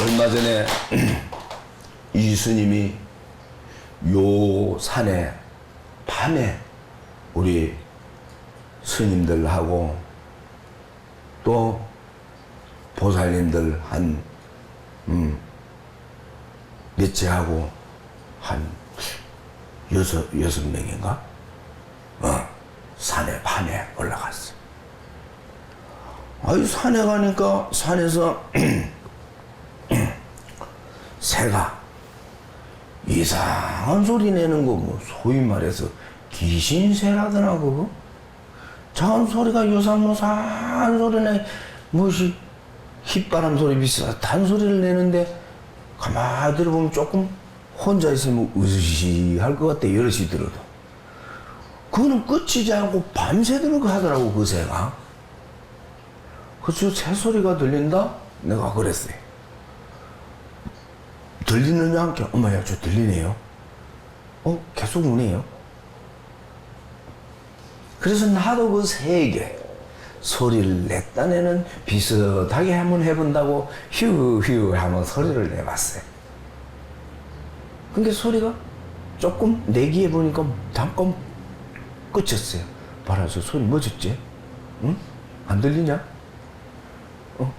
얼마 전에 이 스님이 요 산에 밤에 우리 스님들하고 또 보살님들 한 음, 몇째하고 한 여섯 여섯 명인가? 어, 산에 밤에 올라갔어. 아이 산에 가니까 산에서 새가 이상한 소리 내는 거, 뭐, 소위 말해서 귀신새라더나, 그거? 작은 소리가 요상요상한 소리네, 무엇이 휘바람 소리 비슷한 소리를 내는데, 가만히 들어보면 조금 혼자 있으면 으스시할 것 같아, 여럿이 들어도. 그거는 끝이지 않고 밤새도록 하더라고, 그 새가. 그저 새 소리가 들린다? 내가 그랬어요. 들리느냐 함께 엄마야 저 들리네요 어 계속 우네요 그래서 나도 그 새에게 소리를 냈다 내는 비슷하게 한번 해본다고 휴휴 하면 소리를 내봤어요 근데 소리가 조금 내기해 보니까 잠깐 끝쳤어요 봐라 저 소리 뭐졌지? 응? 안 들리냐? 어?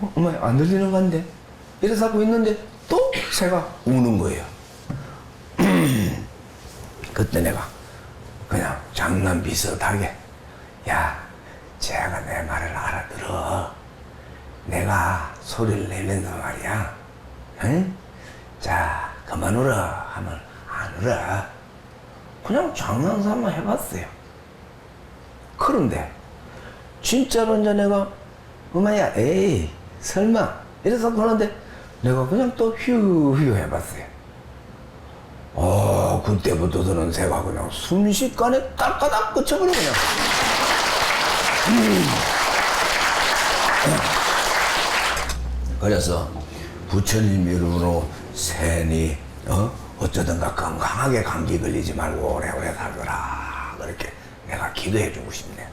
어 엄마 안 들리는 건데 이래서 하고 있는데 또 새가 우는 거예요. 그때 내가 그냥 장난 비슷하게 야, 쟤가 내 말을 알아들어. 내가 소리를 내면서 말이야. 응? 자, 그만 울어. 하면 안 울어. 그냥 장난삼아 해봤어요. 그런데 진짜로 이제 내가 엄마야, 에이, 설마 이래서 그러는데 내가 그냥 또 휴휴 해봤어요. 어, 그때부터는 새가 그냥 순식간에 딸까닥 끝쳐버려, 그냥. 음. 그래서 부처님 이름으로 새니, 어? 어쩌든가 건강하게 감기 걸리지 말고 오래오래 살거라. 그렇게 내가 기도해 주고 싶네.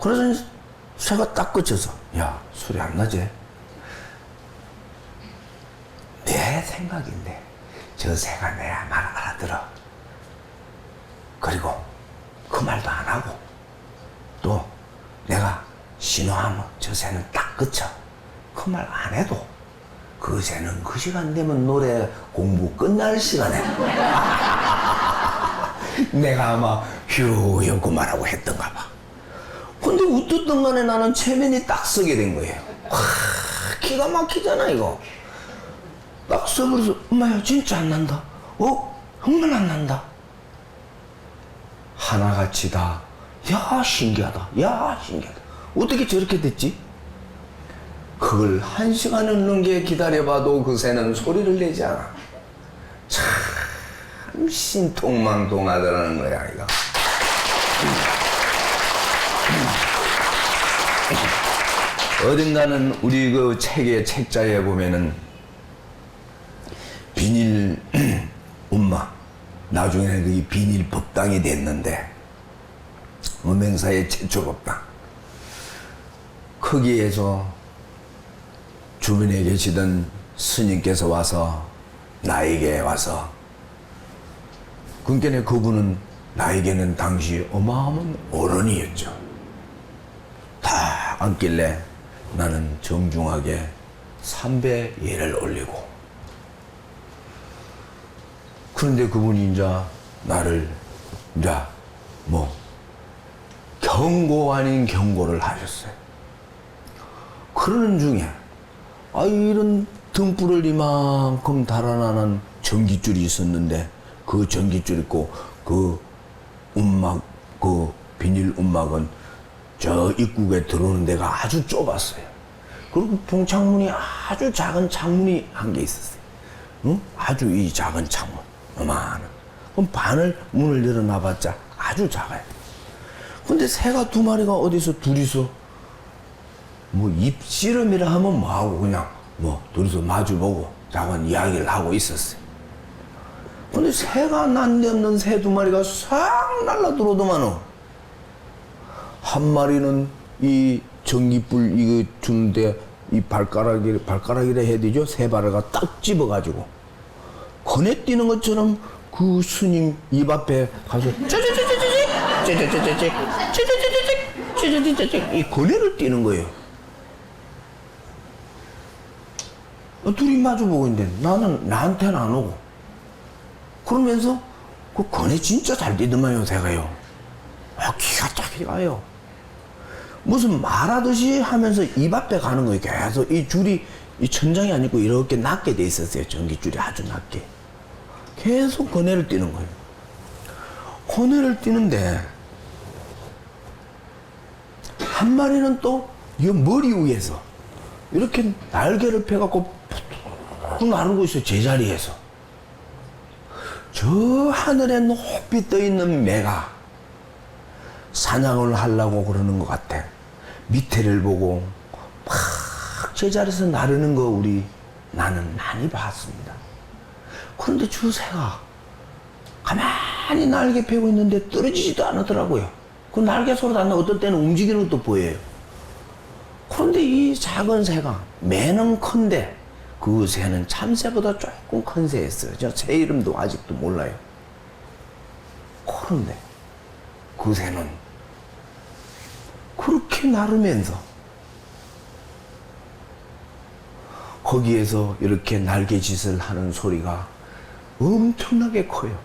그래서 새가 딱 끝쳐서, 야, 소리 안 나지? 내 생각인데 저 새가 내 말 알아들어. 그리고 그 말도 안 하고 또 내가 신호하면 저 새는 딱 그쳐. 그 말 안 해도 그 새는 그 시간 되면 노래 공부 끝날 시간에 내가 아마 휴 연구 말하고 했던가 봐. 근데 웃었던 간에 나는 체면이 딱 서게 된 거예요. 와, 기가 막히잖아 이거. 딱 써버려서 엄마야 진짜 안 난다. 어? 정말 안 난다. 하나같이 다. 야 신기하다. 야 신기하다. 어떻게 저렇게 됐지? 그걸 한 시간을 넘게 기다려봐도 그 새는 소리를 내지 않아. 참 신통망통하더라는 거야 이거. 어딘가는 우리 그 책의 책자에 보면은 비닐 엄마 나중에는 그게 비닐 법당이 됐는데 음행사의 최초 법당 거기에서 주변에 계시던 스님께서 와서 나에게 와서 그러니까 그분은 나에게는 당시 어마어마한 어른이었죠. 다 앉길래 나는 정중하게 삼배 예를 올리고 그런데 그분이 이제 나를 이제 뭐 경고 아닌 경고를 하셨어요. 그러는 중에 아 이런 등불을 이만큼 달아나는 전기줄이 있었는데 그 전기줄 있고 그 움막 그 비닐 움막은 저 입구에 들어오는 데가 아주 좁았어요. 그리고 봉창문이 아주 작은 창문이 한 개 있었어요. 응? 아주 이 작은 창문. 요만한. 그럼 반을 문을 열어놔봤자 아주 작아요. 근데 새가 두 마리가 어디서 둘이서 뭐 입씨름이라 하면 뭐하고 그냥 뭐 둘이서 마주보고 작은 이야기를 하고 있었어요. 근데 새가 난데없는 새 두 마리가 싹 날라 들어오더만은 한 마리는 이 전기불 이거 주는데 이 발가락이 발가락이라 해야 되죠 세 발을 딱 집어가지고 거내 뛰는 것처럼 그 스님 입 앞에 가서 짜자자자자 짜자자자자 짜자자자자 이 거내를 뛰는 거예요. 어, 둘이 마주보고 있는데 나는 나한테는 안 오고 그러면서 그 거내 진짜 잘 뛰더만 요새가요. 아 기가 차기가요. 무슨 말하듯이 하면서 입 앞에 가는 거예요. 계속 이 줄이 이 천장이 아니고 이렇게 낮게 돼 있었어요. 전기줄이 아주 낮게. 계속 거내를 뛰는 거예요. 거내를 뛰는데 한 마리는 또 이 머리 위에서 이렇게 날개를 펴갖고 푹 나르고 있어요. 제자리에서. 저 하늘에 높이 떠 있는 매가 사냥을 하려고 그러는 것 같아. 밑에를 보고 막 제자리에서 나르는 거 우리 나는 많이 봤습니다. 그런데 저 새가 가만히 날개 펴고 있는데 떨어지지도 않더라고요. 그 날개 소리도 안 나. 어떨 때는 움직이는 것도 보여요. 그런데 이 작은 새가 매는 큰데 그 새는 참새보다 조금 큰 새였어요. 저 새 이름도 아직도 몰라요. 그런데 그 새는 그렇게 나르면서 거기에서 이렇게 날개짓을 하는 소리가 엄청나게 커요.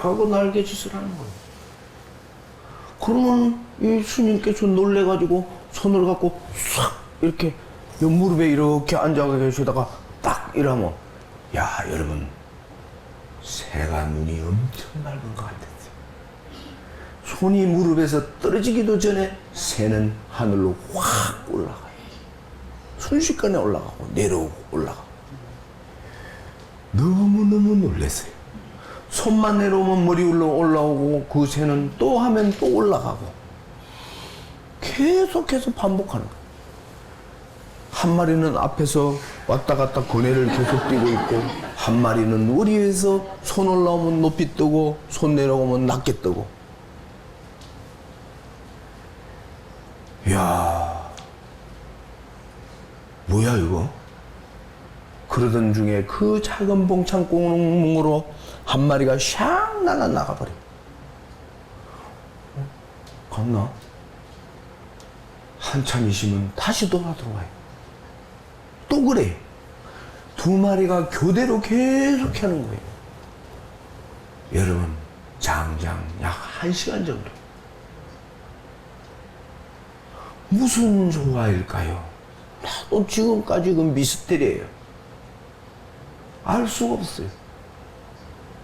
하고 날개짓을 하는 거예요. 그러면 이 스님께서 놀래가지고 손을 갖고 싹 이렇게 요 무릎에 이렇게 앉아 계시다가 딱 이러면 야 여러분 새가 눈이 엄청 맑은 것 같았어요. 손이 무릎에서 떨어지기도 전에 새는 하늘로 확 올라가요. 순식간에 올라가고 내려오고 올라가고 너무너무 놀랐어요. 손만 내려오면 머리 올라 올라오고 그 새는 또 하면 또 올라가고 계속해서 반복하는 거예요. 한 마리는 앞에서 왔다 갔다 거내를 계속 뛰고 있고 한 마리는 머리 위에서 손 올라오면 높이 뜨고 손 내려오면 낮게 뜨고 이 야 뭐야 이거 그러던 중에 그 작은 봉창 구멍으로 한 마리가 샥 날아 나가버려. 어? 갔나? 한참 있으면 다시 돌아 들어와요. 또 그래. 두 마리가 교대로 계속 하는 거예요. 여러분, 장장 약 한 시간 정도. 무슨 조화일까요? 나도 지금까지 그 미스테리예요. 알 수가 없어요.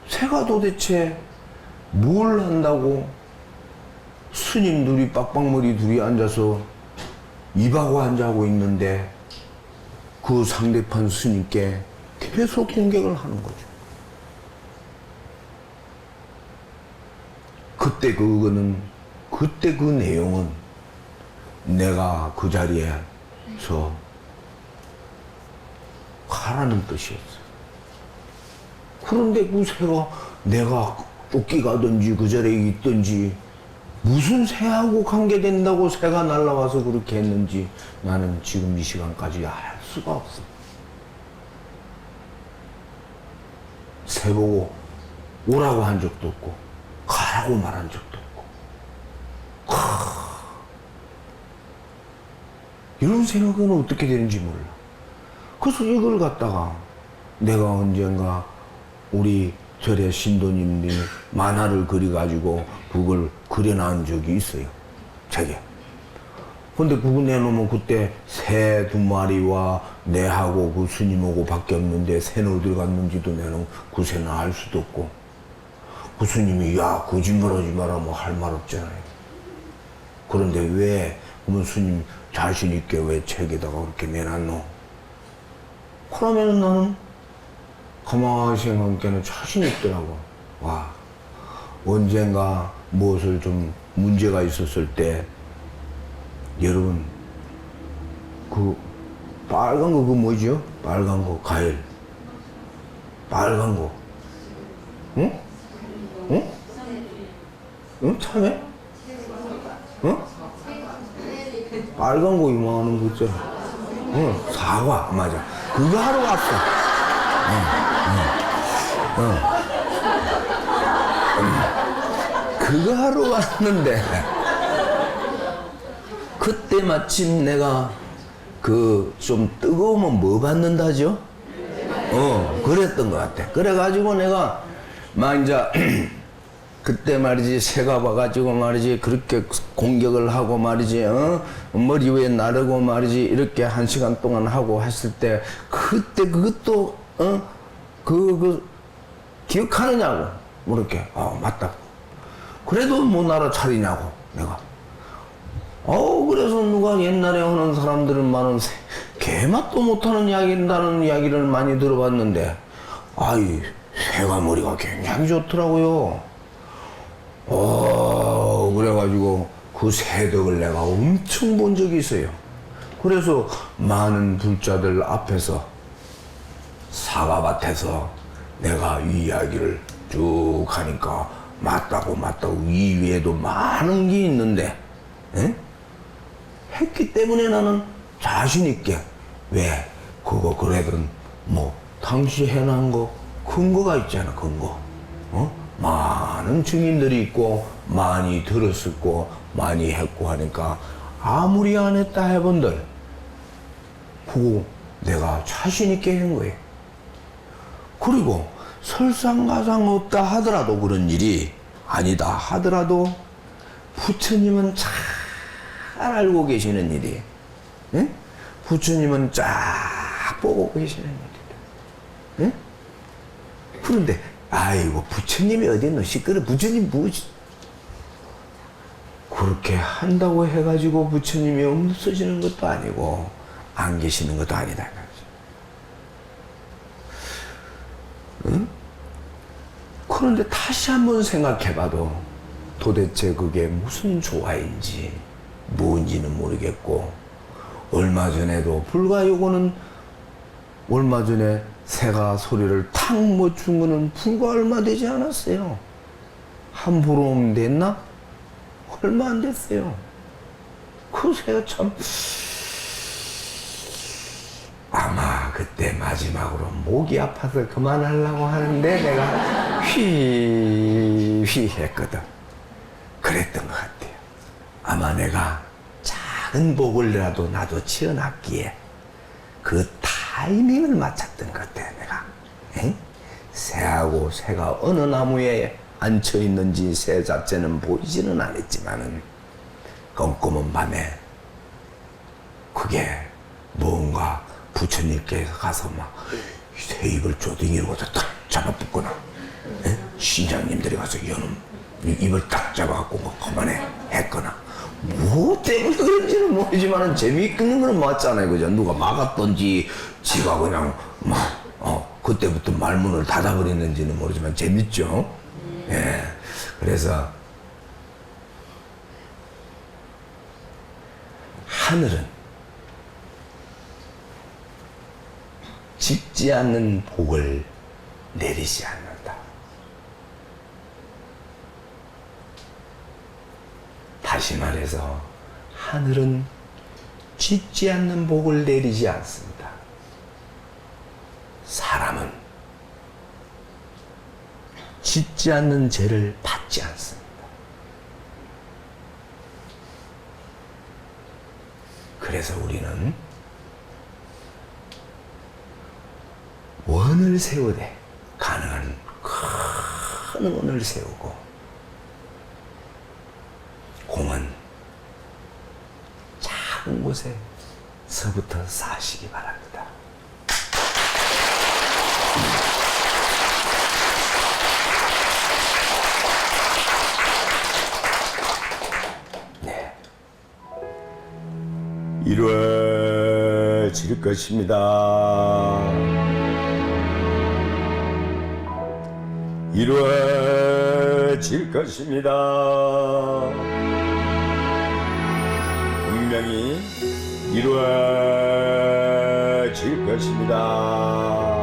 새가 도대체 뭘 한다고 스님 둘이 빡빡머리 둘이 앉아서 입하고 앉아하고 있는데 그 상대편 스님께 계속 공격을 하는 거죠. 그때 그거는 그때 그 내용은 내가 그 자리에서 가라는 뜻이었어요. 그런데 그 새가 내가 쫓기가든지 그 자리에 있든지 무슨 새하고 관계된다고 새가 날라와서 그렇게 했는지 나는 지금 이 시간까지 알 수가 없어. 새 보고 오라고 한 적도 없고 가라고 말한 적도 없고 하... 이런 생각은 어떻게 되는지 몰라. 그래서 이걸 갖다가 내가 언젠가 우리 절의 신도님이 만화를 그려가지고 그걸 그려놓은 적이 있어요. 책에. 근데 그거 내놓으면 그때 새 두 마리와 내하고 그 스님하고 밖에 없는데 새는 어디 갔는지도 내는 그 새는 알 수도 없고 그 스님이 야 거짓말 하지 마라 뭐 할 말 없잖아요. 그런데 왜 그러면 스님 자신 있게 왜 책에다가 그렇게 내놨노? 그러면 나는 가만히 생각하니까 자신 있더라고. 와, 언젠가 무엇을 좀 문제가 있었을 때, 여러분, 그, 빨간 거, 그 뭐죠? 빨간 거, 과일. 빨간 거. 응? 응? 응? 참외? 응? 빨간 거 이만한 거 있잖아. 응, 사과, 맞아. 그거 하러 갔어. 응, 응, 응. 그거 하러 왔는데, 그때 마침 내가 그 좀 뜨거우면 뭐 받는다죠? 어, 그랬던 것 같아. 그래가지고 내가 막 이제 그때 말이지 새가 와가지고 말이지 그렇게 공격을 하고 말이지 어? 머리 위에 나르고 말이지 이렇게 한 시간 동안 하고 했을 때 그때 그것도 어? 그, 그 기억하느냐고 뭐 이렇게 어 맞다 그래도 못 알아차리냐고 내가 어 그래서 누가 옛날에 하는 사람들은 많은 새- 개맛도 못하는 이야기다는 이야기를 많이 들어봤는데 아이 새가 머리가 굉장히 좋더라고요. 어 그 새덕을 내가 엄청 본 적이 있어요. 그래서 많은 불자들 앞에서 사과밭에서 내가 이 이야기를 쭉 하니까 맞다고 맞다고 이 위에도 많은 게 있는데 에? 했기 때문에 나는 자신 있게 왜 그거 그래든 뭐 당시 해놓은 거 근거가 있잖아 근거 어? 많은 증인들이 있고 많이 들었었고 많이 했고 하니까 아무리 안 했다 해본들 그거 내가 자신 있게 한 거예요 그리고 설상가상 없다 하더라도 그런 일이 아니다 하더라도 부처님은 잘 알고 계시는 일이 예? 부처님은 쫙 보고 계시는 일이다 예? 그런데 아이고 부처님이 어디 있노 시끄러 부처님 뭐지 그렇게 한다고 해가지고 부처님이 없어지는 것도 아니고 안 계시는 것도 아니다 이거지. 그런데 다시 한번 생각해봐도 도대체 그게 무슨 조화인지 뭔지는 모르겠고 얼마 전에도 불과 요거는 얼마 전에 새가 소리를 탁 멈춘 거는 불과 얼마 되지 않았어요. 한 보름 됐나? 얼마 안 됐어요. 그 새가 참 아마 그때 마지막으로 목이 아파서 그만하려고 하는데 내가 휘휘 했거든. 그랬던 것 같아요. 아마 내가 작은 복을라도 나도 지어놨기에 그 타이밍을 맞췄던 것 같아, 내가. 에? 새하고 새가 어느 나무에 앉혀 있는지 새 자체는 보이지는 않았지만은 껌껌한 밤에 그게 뭔가 부처님께서 가서 막 새 입을 조둥이로 딱 잡아붙거나 예? 신장님들이 가서 이놈 입을 딱 잡아갖고 뭐 그만해 했거나 뭐 때문에 그런지는 모르지만은 재미있는 거는 맞잖아요. 그죠? 누가 막았던지 지가 그냥 막 어, 그때부터 말문을 닫아버렸는지는 모르지만 재밌죠? 예. 그래서 하늘은 짓지 않는 복을 내리지 않는 다. 다시 말해서 하늘은 짓지 않는 복을 내리지 않습니다. 사람은 짓지 않는 죄를 받지 않습니다. 그래서 우리는 원을 세우되 가능한 큰 원을 세우고 공은 작은 곳에 서부터 사시기 바랍니다. 네. 이루어질 것입니다. 이루어질 것입니다. 이루어질 것입니다.